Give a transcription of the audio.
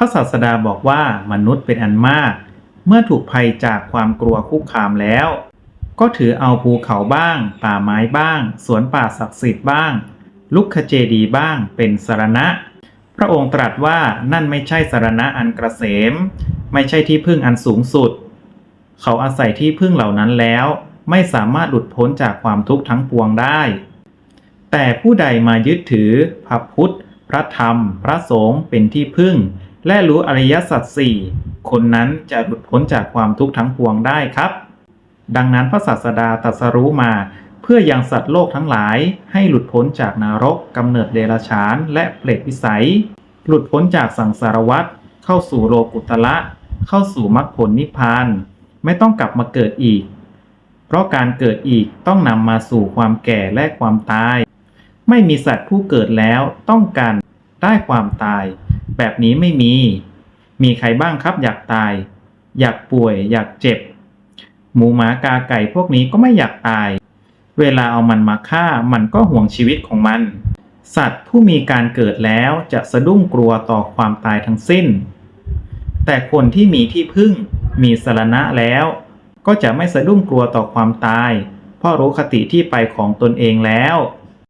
พระศาสดาบอกว่ามนุษย์เป็นอันมาก เมื่อถูกภัยจากความกลัวคุกคามแล้ว ก็ถือเอาภูเขาบ้าง ป่าไม้บ้าง สวนป่าศักดิ์สิทธิ์บ้าง ลุกขเจดีบ้างเป็นสรณะ พระองค์ตรัสว่านั่นไม่ใช่สรณะอันกระเสม ไม่ใช่ที่พึ่งอันสูงสุด เขาอาศัยที่พึ่งเหล่านั้นแล้วไม่สามารถหลุดพ้นจากความทุกข์ทั้งปวงได้ แต่ผู้ใดมายึดถือพระพุทธ พระธรรม พระสงฆ์เป็นที่พึ่ง และรู้อริยสัจสี่คนนั้นจะหลุดพ้นจากความทุกข์ทั้งปวงได้ครับ ดังนั้นพระศาสดาตรัสรู้มา เพื่อยังสัตว์โลกทั้งหลาย ให้หลุดพ้นจากนรกกำเนิดเดรัจฉาน และเปรตวิสัย หลุดพ้นจากสังสารวัฏเข้าสู่โลกุตละเข้าสู่มรรคผลนิพพาน ไม่ต้องกลับมาเกิดอีก เพราะการเกิดอีกต้องนำมาสู่ความแก่และความตาย ไม่มีสัตว์ผู้เกิดแล้วต้องการได้ความตาย แบบนี้ไม่มี มีใครบ้างครับอยากตาย อยากป่วย อยากเจ็บ หมูหมากาไก่พวกนี้ก็ไม่อยากตาย เวลาเอามันมาฆ่ามันก็ห่วงชีวิตของมัน สัตว์ผู้มีการเกิดแล้วจะสะดุ้งกลัวต่อความตายทั้งสิ้น แต่คนที่มีที่พึ่ง มีสรณะแล้ว ก็จะไม่สะดุ้งกลัวต่อความตาย เพราะรู้คติที่ไปของตนเองแล้ว